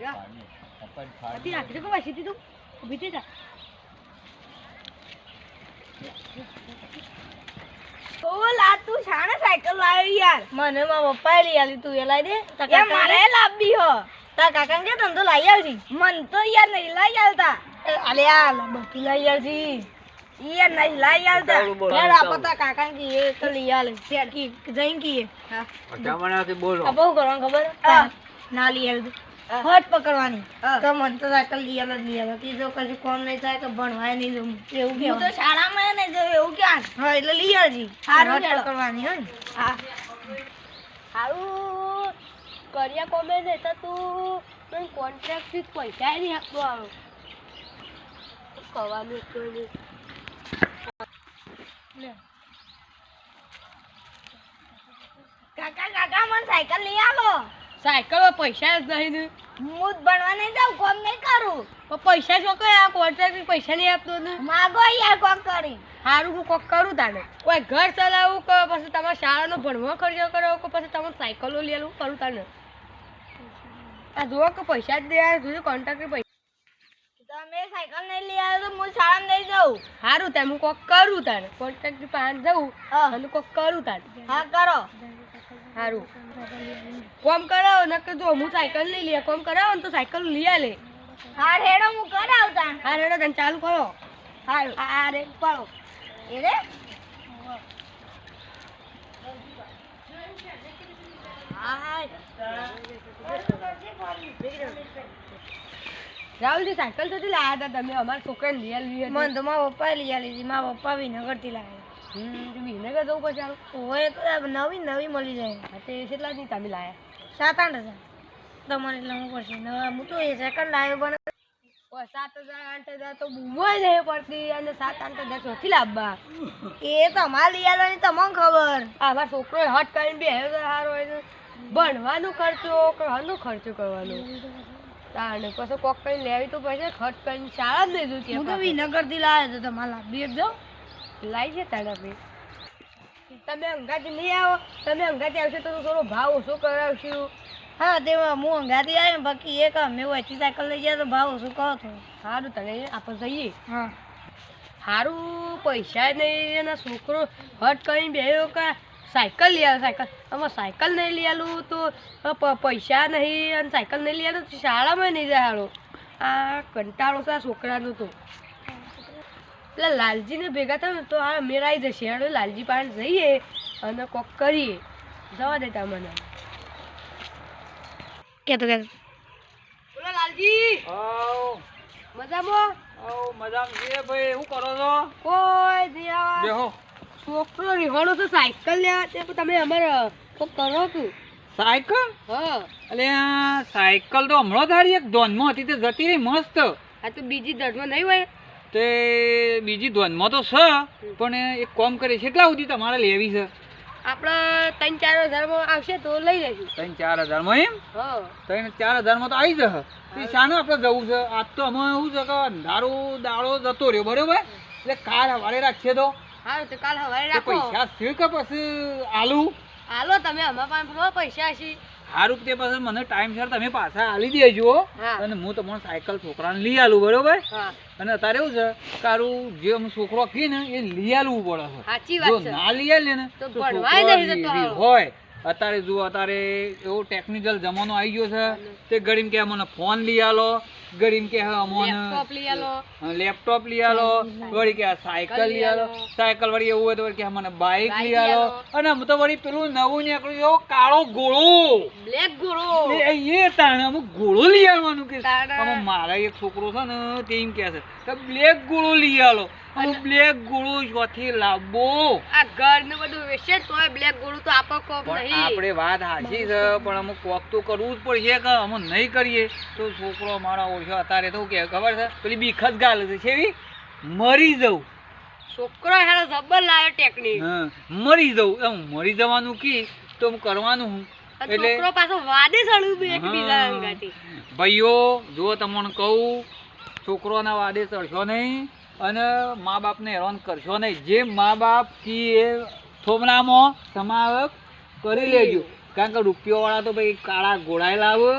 ફાડી. રાખી દે કોઈ સીધી તું. ઊભી થઈ જા. ઓલ આ તું શાણે સાયકલ લાવી યાર. મને મારા પપ્પાએ લઈ આલી તું એ લાવી દે. તાર મારે લાવવી હો. તાર કાકાને કે તને તો આવજી? મન તો યાર નહીં લઈ આલતા અલે આ બધું લઈ આવજી. યાર નહીં લઈ આલતા યાર આપો તાર કાકાને કહીએ તો લઈ આલે. જઈને કહીએ હા. પચામણાથી બોલો. આ બહુ કરવાનું ખબર? હા. ના લઈ. પકડવાની. તો મને તો સાયકલ લઈ આલ લઈ આલ જો કશું કોમ નહીં થાય તો ભણવાય નહીં જવું એવું હું તો શાળામાં નહીં એવું ક્યાં? હા એટલે લઈ આવજી હારું પકડવાની હો હા. હારું. કર્યા કોમે ને તો. તું મને કોન્ટ્રાક્ટ પૈસા નહીં આપતો આવો. કવાનું નહીં કાકા કાકા મને સાયકલ લઈ આવો. સાયકલ પૈસા જ નહીં ને. હું ભણવા નહીં જાઉં કોમ નહીં કરું. પણ પૈસા જો કરે? આ કોન્ટ્રાક્ટ પૈસા નહીં આપતો ને? માગો યાર કોક કરી. સારું હું કોક કરું તાને. કોઈ ઘર ચલાવું કે પછી તમારે શાળાનો ભણવા ખર્ચો કરો કે પછી તમારે સાયકલો લેવું કરું તારે આ જુઓ કે પૈસા જ દે જોયું કોન્ટ્રાક્ટ પૈસા. તમે સાયકલ નહીં લઈ આવ્યો તો હું શાળા નહીં જાઉં. સારું તાને હું કોક કરું તાને. કોન્ટ્રાક્ટ પાંચ જવું. અને કોક કરું તાને. હા કરો. હારું. કોમ કરાવો નકર જો હું સાયકલ નહીં લે કોમ કરાવો ને તો સાયકલ લઈ આલે. હા હેડો હું કરાવતા. હા હેડો તને ચાલુ કરો. હારું. હા રે પાડો. એ રે. રાહુલજી સાયકલ થતી લાયા હતા તમે? અમારા છોકરાને લઈ લીધી મને તો મારા પપ્પાએ લઈ હતી. મારા પપ્પા વિનગરથી લાવ્યા હમ વિનગર જવું પછી આવું ઓય તો આ નવી નવી મળી જાય. તે કેટલા ની તમે લાયા? સાત આઠ હજાર. તમારે એટલે પડશે નવા હું તો એ સેકન્ડ લાવ્યો પણ. સાત હજાર આઠ હજાર તો બૂમો જ પડતી અને સાત આઠ હજાર ચોથી લાવવા. એ તમારે લઈ આવવાની તમને ખબર. આમાં છોકરો હટ કરીને બે હજાર સારો હોય ભણવાનું ખર્ચો કરવાનું ખર્ચો કરવાનું. પછી કોક કઈ લેવી તો પછી ખર્ચ કરીને શાળા જ નહીં જોતી હું તો વિનગરથી લાવ્યો તો તમારે લાવી જ લાવી છે તમે તમે અંગાથી નહીં આવો? તમે અંગાથી આવશો તો થોડો ભાવ ઓછો કરાવશું. હા તે હું અંગાથી આવીને બાકી એક અમે વચ્ચે સાયકલ લઈ જાય તો ભાવ ઓછો કહો તો સારું તને આપણે જઈએ. હા. સારું પૈસા નહીં એના છોકરો હટ કરીને બેહ્યો કે? સાયકલ લઈ આવે સાયકલ. આમાં સાયકલ નહીં લઈ આલું તો પૈસા નહીં અને સાયકલ નહીં લઈ આલું તો શાળામાં નહીં જાય હાલો. આ કંટાળો છે આ છોકરાનો તો. પેલા લાલજીને ભેગા થાય ને તો આ મેરાઈ જશે. હેડો લાલજી પાસે જઈએ અને કોક કરીએ. જવા દેતા મને. કેતો કે. બોલો લાલજી. આવ. મજામાં? આવ મજામાં. છે ભાઈ શું કરો છો? કોઈ બેહો. છોકરો રીવાણો તો સાયકલ લેવા તે તમે અમારે કોક કરો તું સાયકલ? હા. અલે આ સાયકલ તો હમણાં તારી એક ધોનમાં હતી. તો જતી રહી મસ્ત. આ તો બીજી દરમાં નહીં હોય. તે બીજી ધોનમાં તો છે પણ એક કોમ કરે કેટલા સુધી તમારે લેવી છે? આપણે ત્રણ ચાર હજારમાં આવશે તો લઈ લઈશું ત્રણ ચાર હજારમાં એમ? ત્રણ ચાર હજારમાં તો આવી જશે. તે શાને આપણે જવું છે? આજ તો અમે એવું છે કે અંધારો દાડો જતો રહ્યો બરોબર? એટલે કાર હવારે રાખશે તો. કાલ રાખો. પૈસા છે કે પછી આલુ? આલો તમે અમારા પાસે પૈસા છે. સારું તે પછી મને ટાઈમસર તમે પાછા આલી દેજો અને હું તમારું સાયકલ છોકરાને લઈ આલું બરોબર? હા. અને અત્યારે એવું છે કારું જે છોકરો કહે ને એ લઈ આલવું પડે છે. સાચી જો વાત છે. ના લઈ આલે ને તો નહીં. હોય. અત્યારે જુઓ અત્યારે એવો ટેકનિકલ જમાનો આવી ગયો છે તે ગરીમ કે મને ફોન લઈ આલો ગરીમ કે અમને લેપટોપ લઈ આલો. વળી કે સાયકલ લઈ આલો. સાયકલ વળી એવું હોય તો કે મને બાઇક લઈ આલો. અને હું તો વળી પેલું નવું નીકળ્યું એવો કાળો ગોળો. બ્લેક ગોળો. એ એ તાણે અમુક ગોળો લઈ આવવાનું કે મારા એક છોકરો છે ને તે એમ કહે છે કે બ્લેક ગોળો લઈ આલો. હું બ્લેક ગોળું જોથી લાવવો આ ઘર ને બધું વેચે તો બ્લેક ગોળું તો આપો કોમ નહીં. આપણે વાત હાચી છે પણ અમે કોક તો કરવું જ પડશે કે અમે નહીં કરીએ. તો છોકરો મારા ઓળખ્યો અત્યારે તો કે ખબર છે? પેલી બીખત ગાલ છે કેવી મરી જવું છોકરો હેરો જબર લાવ્યો ટેકની. મરી જવું એમ મરી જવાનું કી તો હું કરવાનું હું? એટલે છોકરો પાછો વાદે સળું બી એકબીજા હા. અંગાથી. ભાઈઓ જો તમને કહું છોકરોના વાદે ચડશો નહીં. અને મા બાપને હેરાન કરશો નહીં. જે મા બાપ કી એ થોમનામાં સમાવક કરી લેજો. કારણ કે રૂપિયાવાળા તો ભાઈ કાળા ઘોડાય લાવે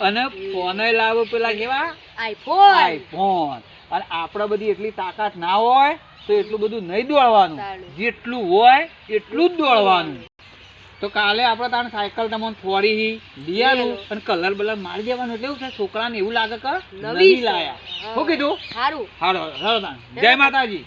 અને ફોને લાવો પેલા કેવા? આઈફોન. આઈફોન. અને આપણે બધી એટલી તાકાત ના હોય તો એટલું બધું નહીં દોડવાનું. જેટલું હોય એટલું જ દોડવાનું. તો કાલે આપણે તાણ સાયકલ તમને થોડી દિયાલું અને કલર બલર મારી દેવાનું એટલે છે છોકરાને એવું લાગે કે નવી લાયા. હા. શું કીધું? સારું સારું સારું તાણ. જય માતાજી.